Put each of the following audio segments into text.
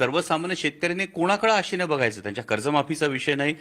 सर्वसामान्य शेतकऱ्याने कोणाकडे आशेने बघायचं? त्यांच्या कर्जमाफीचा विषय नाही.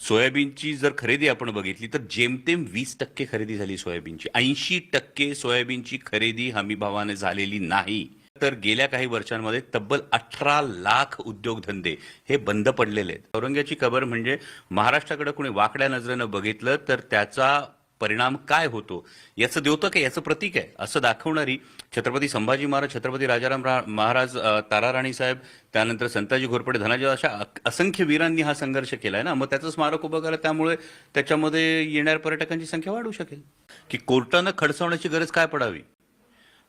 सोयाबीनची जर खरेदी आपण बघितली तर जेमतेम वीस टक्के खरेदी झाली सोयाबीनची. ऐंशी टक्के सोयाबीनची खरेदी हमीभावाने झालेली नाही. तर गेल्या काही वर्षांमध्ये तब्बल अठरा लाख उद्योगधंदे हे बंद पडलेले आहेत. औरंग्याची खबर म्हणजे महाराष्ट्राकडे कोणी वाकड्या नजरेनं बघितलं तर त्याचा परिणाम काय होतो? याचं द्योतक आहे याचं प्रतीक आहे असं दाखवणारी छत्रपती संभाजी महाराज छत्रपती राजाराम रा- महाराज तारा ताराराणी साहेब त्यानंतर संताजी घोरपडे धनाजी अशा असंख्य वीरांनी हा संघर्ष केलाय ना? मग त्याचं स्मारक उभं करा त्यामुळे त्याच्यामध्ये येणाऱ्या पर्यटकांची संख्या वाढू शकेल. की कोर्टानं खडसावण्याची गरज काय पडावी?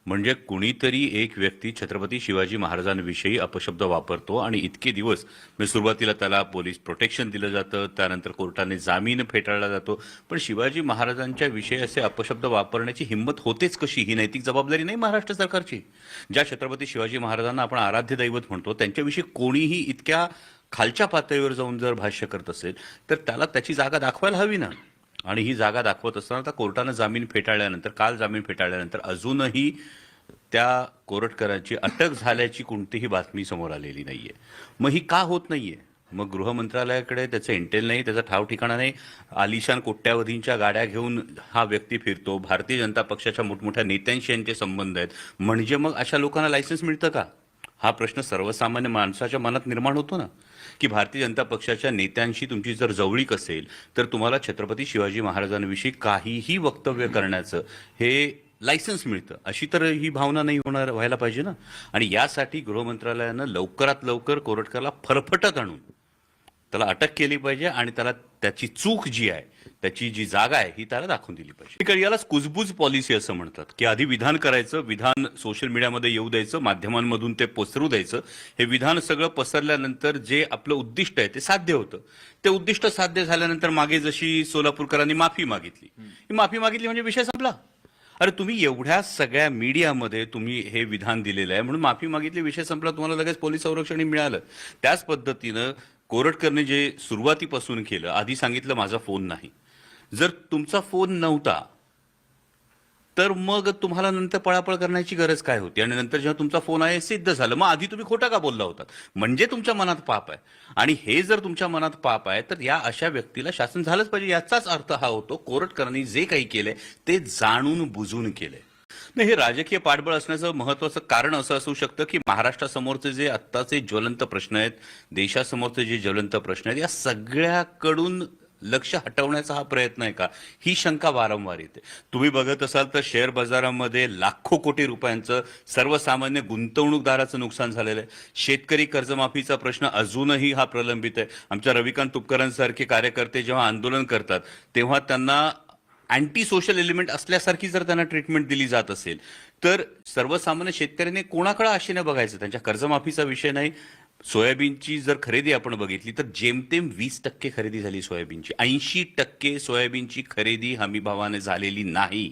म्हणजे कुणीतरी एक व्यक्ती छत्रपती शिवाजी महाराजांविषयी अपशब्द वापरतो आणि इतके दिवस म्हणजे सुरुवातीला त्याला पोलीस प्रोटेक्शन दिलं जातं त्यानंतर कोर्टाने जामीन फेटाळला जातो. पण शिवाजी महाराजांच्या विषयी असे अपशब्द वापरण्याची हिंमत होतेच कशी? ही नैतिक जबाबदारी नाही महाराष्ट्र सरकारची. ज्या छत्रपती शिवाजी महाराजांना आपण आराध्य दैवत म्हणतो त्यांच्याविषयी कोणीही इतक्या खालच्या पातळीवर जाऊन जर भाष्य करत असेल तर त्याला त्याची जागा दाखवायला हवी ना? आणि ही जागा दाखवत असताना आता कोर्टानं जामीन फेटाळल्यानंतर काल जामीन फेटाळल्यानंतर अजूनही त्या कोरटकरांची अटक झाल्याची कोणतीही बातमी समोर आलेली नाहीये. मग ही का होत नाहीये? मग गृह मंत्रालयाकडे त्याचं इंटेल नाही त्याचा ठाव ठिकाणा नाही. आलिशान कोट्यावधींच्या गाड्या घेऊन हा व्यक्ती फिरतो. भारतीय जनता पक्षाच्या मोठमोठ्या नेत्यांशी यांचे संबंध आहेत. म्हणजे मग अशा लोकांना लायसन्स मिळतं का? हा प्रश्न सर्वसामान्य माणसाच्या मनात निर्माण होतो ना. की भारतीय जनता पक्षाच्या नेत्यांशी तुमची जर जवळीक असेल तर तुम्हाला छत्रपती शिवाजी महाराजांविषयी काहीही वक्तव्य करण्याचं हे लायसन्स मिळतं. अशी तर ही भावना नाही होणार व्हायला पाहिजे ना? आणि यासाठी गृहमंत्रालयानं लवकरात लवकर कोरटकरला फरफटत आणून त्याला अटक केली पाहिजे आणि त्याला त्याची चूक जी आहे त्याची जी जागा आहे ही त्याला दाखवून दिली पाहिजे. यालाच कुजबूज पॉलिसी असं म्हणतात की आधी विधान करायचं विधान सोशल मीडियामध्ये येऊ द्यायचं माध्यमांमधून ते पसरू द्यायचं हे विधान सगळं पसरल्यानंतर जे आपलं उद्दिष्ट आहे ते साध्य होतं. ते उद्दिष्ट साध्य झाल्यानंतर मागे जशी सोलापूरकरांनी माफी मागितली ही माफी मागितली म्हणजे विषय संपला. अरे तुम्ही एवढ्या सगळ्या मीडियामध्ये तुम्ही हे विधान दिलेलं आहे म्हणून माफी मागितली विषय संपला तुम्हाला लगेच पोलीस संरक्षणही मिळालं. त्याच पद्धतीनं कोरटकरने जे सुरुवातीपासून केलं आधी सांगितलं माझा फोन नाही. जर तुमचा फोन नव्हता तर मग तुम्हाला नंतर पळापळ करण्याची गरज काय होती? आणि नंतर जेव्हा तुमचा फोन आहे सिद्ध झालं. मग आधी तुम्ही खोटा का बोलला होता म्हणजे तुमच्या मनात पाप आहे. आणि हे जर तुमच्या मनात पाप आहे तर या अशा व्यक्तीला शासन झालंच पाहिजे. याचाच अर्थ हा होतो कोरटकरांनी जे काही केलंय ते जाणून बुजून केलंय. नाही हे राजकीय पाठबळ असण्याचं महत्वाचं कारण असं असू शकतं की महाराष्ट्रासमोरचे जे आत्ताचे ज्वलंत प्रश्न आहेत देशासमोरचे जे ज्वलंत प्रश्न आहेत या सगळ्याकडून लक्ष हटवण्याचा हा प्रयत्न आहे का? ही शंका वारंवार येते. तुम्ही बघत असाल तर शेअर बाजारामध्ये लाखो कोटी रुपयांचं सर्वसामान्य गुंतवणूकदाराचं नुकसान झालेलं आहे. शेतकरी कर्जमाफीचा प्रश्न अजूनही हा प्रलंबित आहे. आमच्या रविकांत तुपकरांसारखे कार्यकर्ते जेव्हा आंदोलन करतात तेव्हा त्यांना अँटी सोशल एलिमेंट असल्यासारखी जर त्यांना ट्रीटमेंट दिली जात असेल तर सर्वसामान्य शेतकऱ्याने कोणाकडे आशेनं बघायचं? त्यांच्या कर्जमाफीचा विषय नाही. सोयाबीनची जर खरेदी आपण बघितली तर जेमतेम वीस टक्के खरेदी झाली सोयाबीनची. ऐंशी टक्के सोयाबीनची खरेदी हमीभावाने झालेली नाही.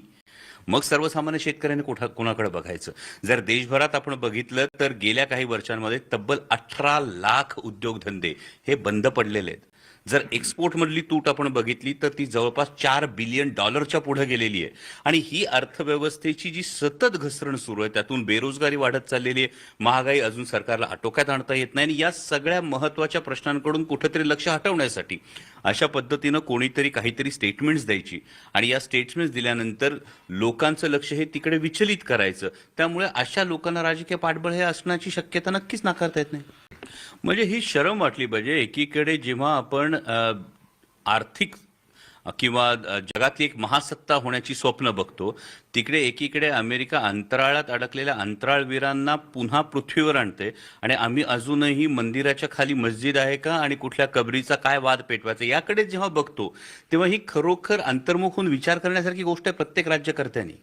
मग सर्वसामान्य शेतकऱ्याने कुठं कोणाकडे बघायचं? जर देशभरात आपण बघितलं तर गेल्या काही वर्षांमध्ये तब्बल अठरा लाख उद्योगधंदे हे बंद पडलेले आहेत. जर एक्सपोर्टमधली तूट आपण बघितली तर ती जवळपास चार बिलियन डॉलरच्या पुढे गेलेली आहे. आणि ही अर्थव्यवस्थेची जी सतत घसरण सुरू आहे त्यातून बेरोजगारी वाढत चाललेली आहे. महागाई अजून सरकारला आटोक्यात आणता येत नाही. आणि या सगळ्या महत्त्वाच्या प्रश्नांकडून कुठेतरी लक्ष हटवण्यासाठी अशा पद्धतीनं कोणीतरी काहीतरी स्टेटमेंट्स द्यायची. आणि या स्टेटमेंट्स दिल्यानंतर लोकांचं लक्ष हे तिकडे विचलित करायचं. त्यामुळे अशा लोकांना राजकीय पाठबळ हे असण्याची शक्यता नक्कीच नाकारता येत नाही. म्हणजे ही शरम वाटली पाहिजे. एकीकडे जेव्हा आपण आर्थिक किंवा जगातली एक महासत्ता होण्याची स्वप्न बघतो तिकडे एकीकडे अमेरिका अंतराळात अडकलेल्या अंतराळवीरांना पुन्हा पृथ्वीवर आणते. आणि आम्ही अजूनही मंदिराच्या खाली मस्जिद आहे का आणि कुठल्या कबरीचा काय वाद पेटवायचा याकडे जेव्हा बघतो तेव्हा ही खरोखर अंतर्मुख होऊन विचार करण्यासारखी गोष्ट आहे प्रत्येक राज्यकर्त्यांनी.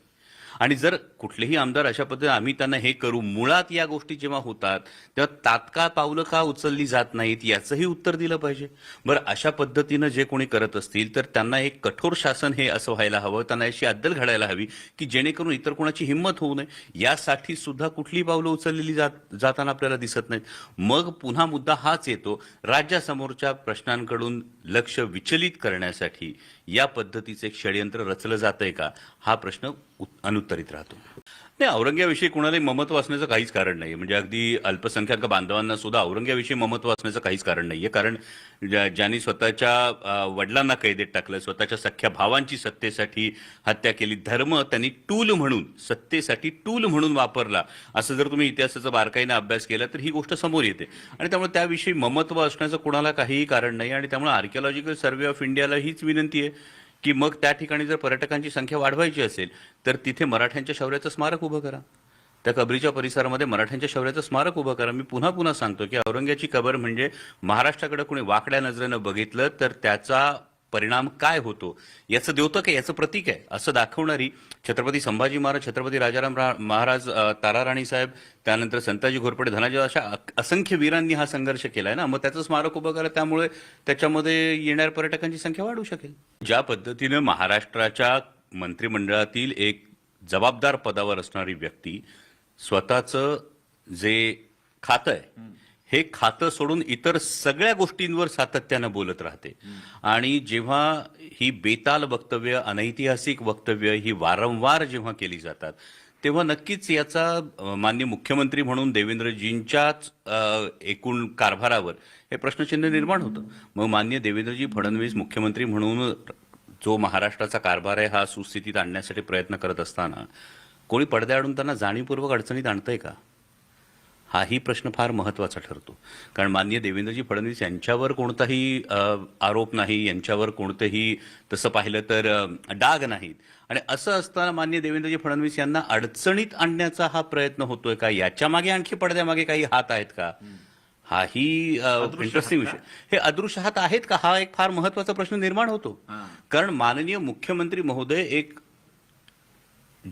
आणि जर कुठलेही आमदार अशा पद्धतीने आम्ही त्यांना हे करू मुळात या गोष्टी जेव्हा होतात तेव्हा तात्काळ पावलं का उचलली जात नाहीत याचंही उत्तर दिलं पाहिजे. बरं अशा पद्धतीनं जे कोणी करत असतील तर त्यांना एक कठोर शासन हे असं व्हायला हवं त्यांना अशी अद्दल घडायला हवी की जेणेकरून इतर कोणाची हिंमत होऊ नये. यासाठी सुद्धा कुठली पावलं उचललेली जात जाताना आपल्याला दिसत नाहीत. मग पुन्हा मुद्दा हाच येतो राज्यासमोरच्या प्रश्नांकडून लक्ष विचलित करण्यासाठी या पद्धतीचं एक षडयंत्र रचलं जातंय का? हा प्रश्न उत- अनुत्तरित राहतो. नाही औरंग्याविषयी कुणालाही ममत्व असण्याचं काहीच कारण नाही म्हणजे अगदी अल्पसंख्याक बांधवांना सुद्धा औरंग्याविषयी ममत्व असण्याचं काहीच कारण नाहीये. कारण ज्या- ज्यांनी स्वतःच्या वडिलांना कैदेत टाकलं स्वतःच्या सख्या भावांची सत्तेसाठी हत्या केली धर्म त्यांनी टूल म्हणून सत्तेसाठी टूल म्हणून वापरला असं जर तुम्ही इतिहासाचा बारकाईने अभ्यास केला तर ही गोष्ट समोर येते. आणि त्यामुळे त्याविषयी ममत्व असण्याचं कुणाला काहीही कारण नाही आणि त्यामुळे आर्किओलॉजिकल सर्व्हे ऑफ इंडियाला हीच विनंती आहे. की मग त्या ठिकाणी जर पर्यटकांची संख्या वाढवायची असेल तर तिथे मराठ्यांच्या शौर्याचं स्मारक उभं करा. त्या कबरीच्या परिसरामध्ये मराठ्यांच्या शौर्याचं स्मारक उभं करा. मी पुन्हा पुन्हा सांगतो की औरंग्याची कबर म्हणजे महाराष्ट्राकडे कोणी वाकड्या नजरेनं बघितलं तर त्याचा परिणाम काय होतो? याचं द्योतक आहे याचं प्रतीक आहे असं दाखवणारी छत्रपती संभाजी महाराज छत्रपती राजाराम महाराज तारा ताराराणी साहेब त्यानंतर संताजी घोरपडे धनाजी अशा असंख्य वीरांनी हा संघर्ष केलाय ना? मग त्याचं स्मारक उभं करा त्यामुळे त्याच्यामध्ये येणाऱ्या पर्यटकांची संख्या वाढू शकेल. ज्या पद्धतीनं महाराष्ट्राच्या मंत्रिमंडळातील एक जबाबदार पदावर असणारी व्यक्ती स्वतःचं जे खातं आहे हे खातं सोडून इतर सगळ्या गोष्टींवर सातत्यानं बोलत राहते. आणि जेव्हा ही बेताल वक्तव्य अनैतिहासिक वक्तव्य ही वारंवार जेव्हा केली जातात तेव्हा नक्कीच याचा मान्य मुख्यमंत्री म्हणून देवेंद्रजींच्याच एकूण कारभारावर हे प्रश्नचिन्ह निर्माण होतं. मग मान्य देवेंद्रजी फडणवीस मुख्यमंत्री म्हणून जो महाराष्ट्राचा कारभार आहे हा सुस्थितीत आणण्यासाठी प्रयत्न करत असताना कोणी पडद्याआडून त्यांना जाणीवपूर्वक अडचणीत आणतंय का? हाही प्रश्न फार महत्त्वाचा ठरतो. कारण मान्य देवेंद्रजी फडणवीस यांच्यावर कोणताही आरोप नाही यांच्यावर कोणतंही तसं पाहिलं तर डाग नाहीत. आणि असं असताना मान्य देवेंद्रजी फडणवीस यांना अडचणीत आणण्याचा हा प्रयत्न होतोय का? याच्या मागे आणखी पडद्यामागे काही हात आहेत का? हाही इंटरेस्टिंग विषय. हे अदृश्य हात आहेत का? हा एक फार महत्त्वाचा प्रश्न निर्माण होतो. कारण माननीय मुख्यमंत्री महोदय एक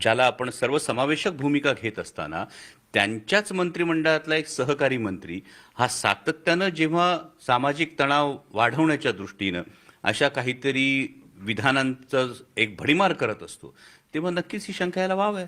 ज्याला आपण सर्वसमावेशक भूमिका घेत असताना त्यांच्याच मंत्रिमंडळातला एक सहकारी मंत्री हा सातत्यानं जेव्हा सामाजिक तणाव वाढवण्याच्या दृष्टीनं अशा काहीतरी विधानांचं एक भडीमार करत असतो तेव्हा नक्कीच ही शंका यायला वाव आहे.